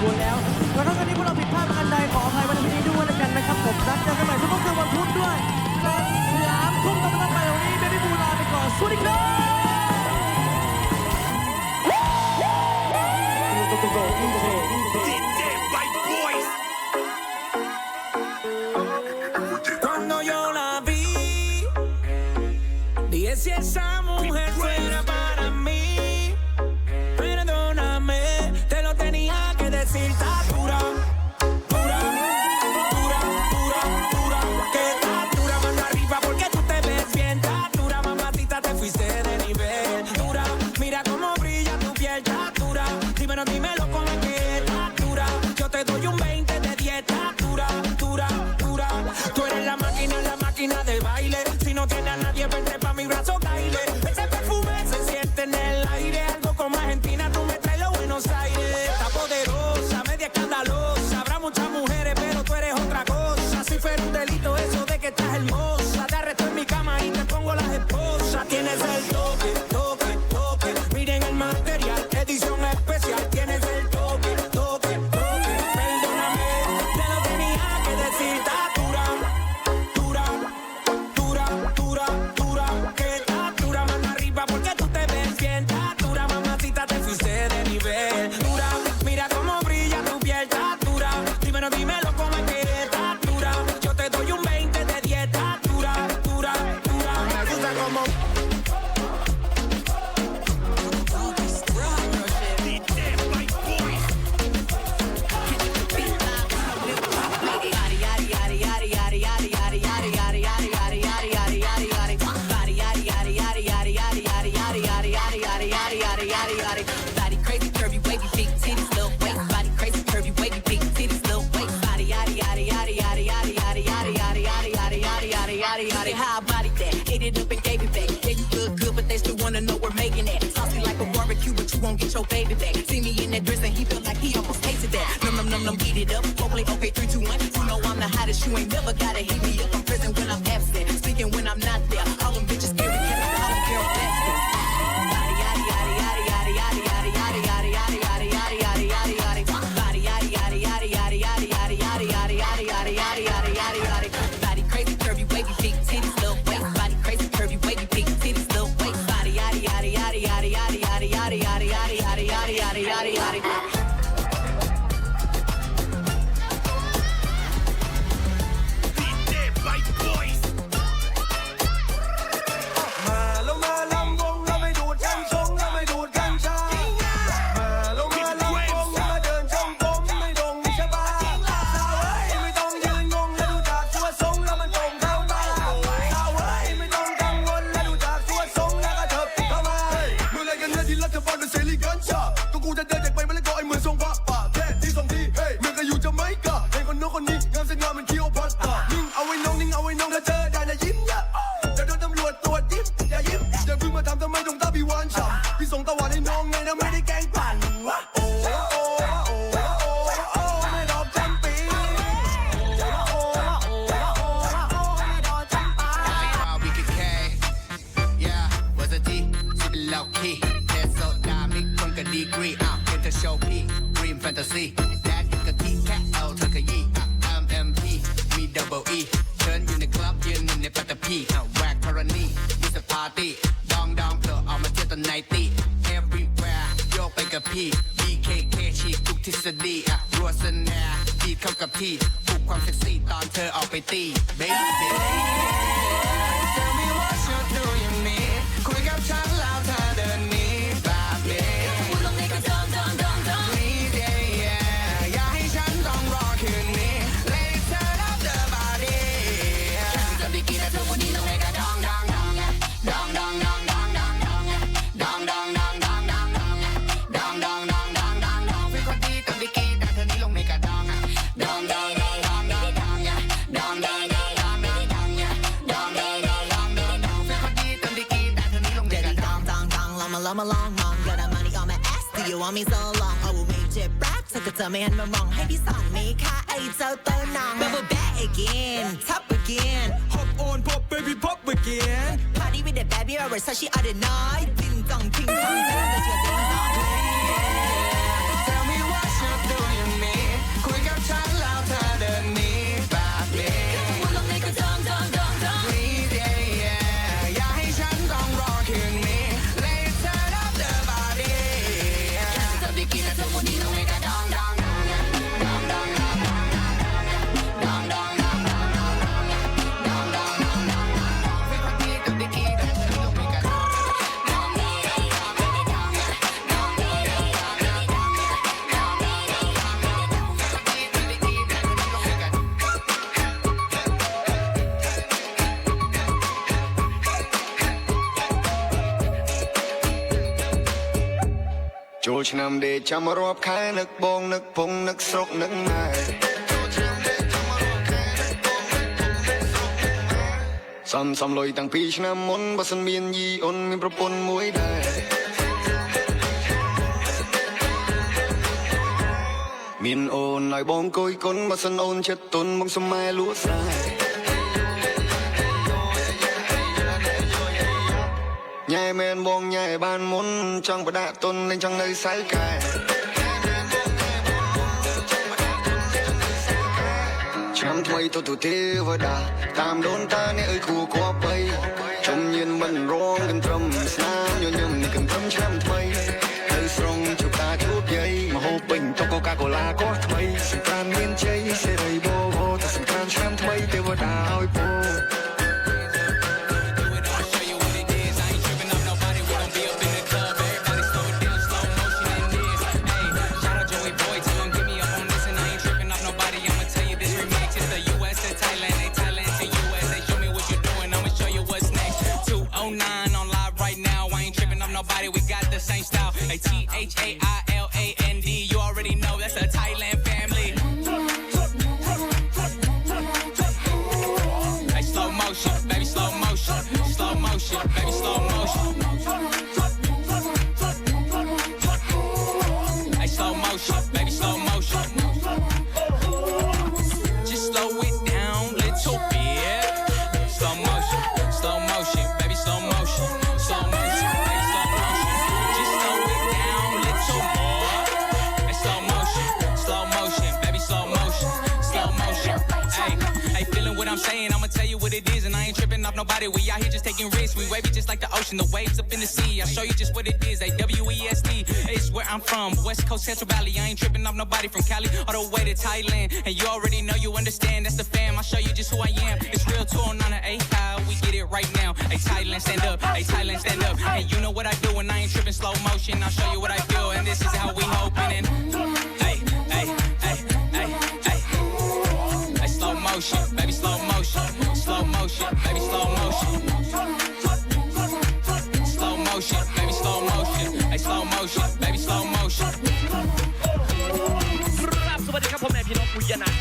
บวนแล้วแล้วก็ตอนนี้พวกเราผิดพลาดประกันใดขออภัยวันนี้ด้วยล้กันนะครับผมรักจดกันใหม่ทุกคืนวันพุธด้วยตอนสามทุ่มตรงนั้นไปตรงนี้เบบี้บูลาไปก่อนสวัสดีครับ even though we're making it. Saucy like a barbecue, but you won't get your baby back. See me in that dress and he felt like he almost tasted that. Num num num num, eat it up. Go okay, three, two, one. You know I'm the hottest, you ain't never gotta hit me up. ฤษฎีอะรัวสนาดีดเข้ากับที่ปลุกความเซ็กซี่ตอนเธอออกไปตีเบบี้ Tell me what you're doing me คุยกับฉัน want me oh, Bubble back again. Top again. Hop on pop baby pop again. Party with the baby I was she out of night. Ding dong ting dong. เธอจะเจอเธอ ឆ្នាំដេកចាំរាប់ខែនឹកបងនឹកពងនឹកស្រុកនឹកណែសំសំលុយតាំងពីឆ្នាំមុនបើសិនមានយីអូនមានប្រពន្ធមួយដែរមានអូនឲ្យបងគយគុណបើសិនអូនចិត្តទុនមកសមែលួស្រែ មែនបងញ៉ែបានមុន ចង់បដាក់ទុនលេងចង់នៅសៅកែឆ្នាំថ្មីទៅទៅទេវតាតាមដូនតាអ្នកអើយគួរគួរបីជុំញៀនមិនរងកន្ត្រឹមស្នាមញញឹមនេះកន្ត្រឹមឆ្នាំថ្មីទៅស្រងជួបតាជួបយាយមហូបពេញតុកូកាកូឡាក៏ថ្មី to Thailand. Nobody. We out here just taking risks. We wavy just like the ocean, the waves up in the sea. I'll show you just what it is. A W E S T is where I'm from, West Coast Central Valley. I ain't tripping off nobody from Cali all the way to Thailand, and you already know you understand. That's the fam. I'll show you just who I am. It's real torn on the A how we get it right now. Hey Thailand, stand up. Hey Thailand, stand up. And you know what I do when I ain't tripping slow motion. I'll show you what I feel, and this is how we hoping. And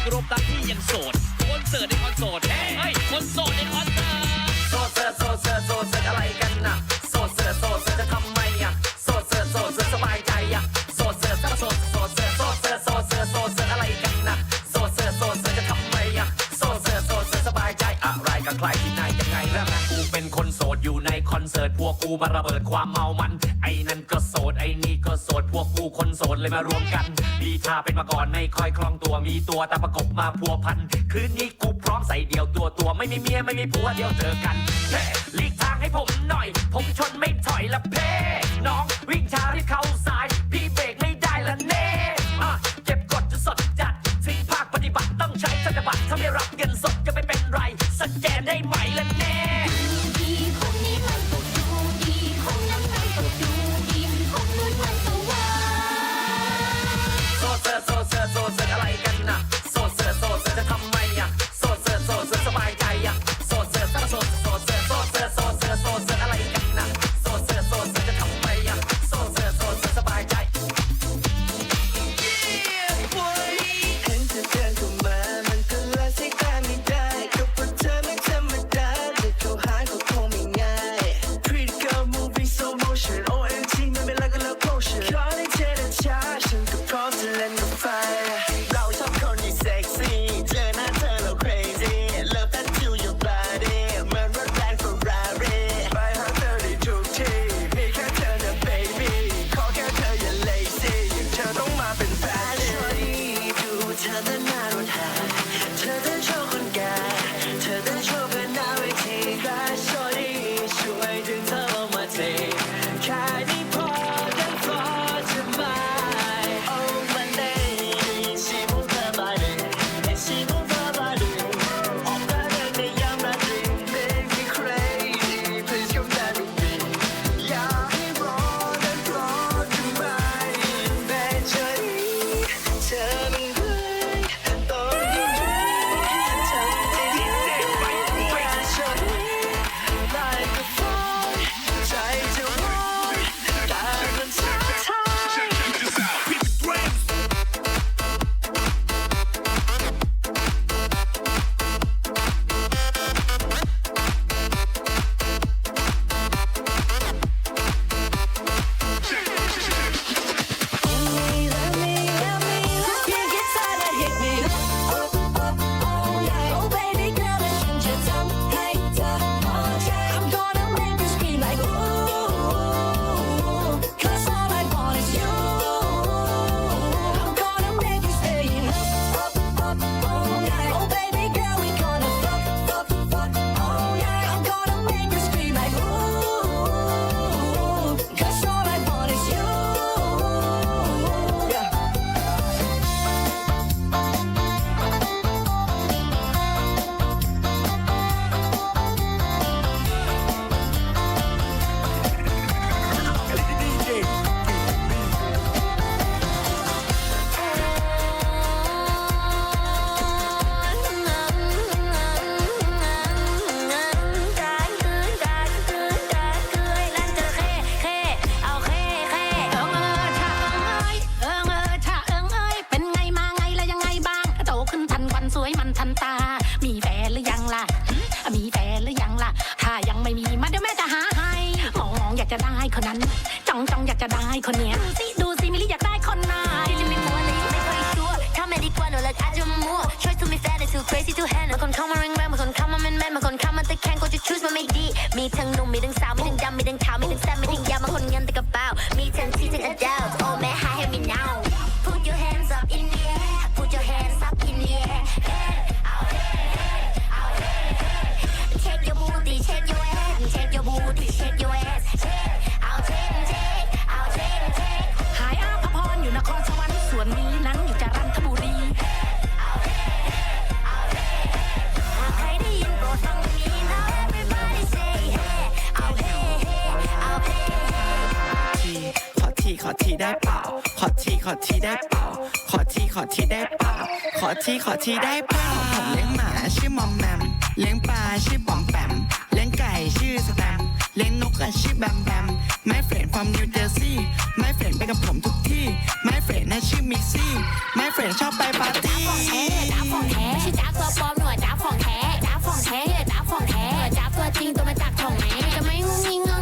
ปุยนันท์กรมตามที่ยังโสดคอนเสิร์ตในคอนโสดเฮ้ยคนโสดในคอนเสิร์ตโสดเสิร์ตโสดเสิร์ตโสดเสิร์ตอะไรกันน่ะโสดเสิร์ตโสดเสิร์ตจะทำไมอะโสดเสิร์ตโสดเสิร์ตสบายใจอะโสดเสิร์ตโสดโสดเสิร์ตโสดเสิร์ตโสดเสิร์ตโสดเสิร์ตอะไรกันน่ะโสดเสิร์ตโสดเสิร์ตจะทำไมอะโสดเสิร์ตโสดเสิร์ตสบายใจอะไรกับใครที่ไหนยังไงแล้วนะกูเป็นคนโสดอยู่ในคอนเสิร์ตพวกกูมาระเบิดความเมามัน ไอ้นี่ก็โสดพวกกูคนโสดเลยมารวมกัน มีท่าเป็นมาก่อนไม่ค่อยคล่องตัวมีตัวตามประกบมาพัวพัน คืนนี้กูพร้อมใส่เดียวตัวตัวไม่มีเมียไม่มีผัวเดียวเจอกันเฮ้ลีกทางให้ผมหน่อย ผมชนไม่ถอยละเพ่น้องวิ่งช้าที่เขา think on. ขอที่ได้เปล่า ขอที่ขอที่ได้เปล่า ขอที่ขอที่ได้เปล่า ผมเลี้ยงหมาชื่อมอมแมม เลี้ยงปลาชื่อปอมแปม เลี้ยงไก่ชื่อสแตม เลี้ยงนกชื่อแบมแบม ไม่เฟรนความนิวเจอร์ซีย์ไม่เฟรนไปกับผมทุกที่ ไม่เฟรนน่าชื่อมิซี่ ไม่เฟรนชอบไปปาร์ตี้จ้าฟองแท้จ้าของแท้ชื่อจ้าตัวปลอมหนวดจ้าของแท้จ้าของแท้จ้าของแท้จ้าตัวจริงตัวมาจากของแม่จะไม่งุ้งงิง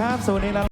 ครับสวัสดีครับ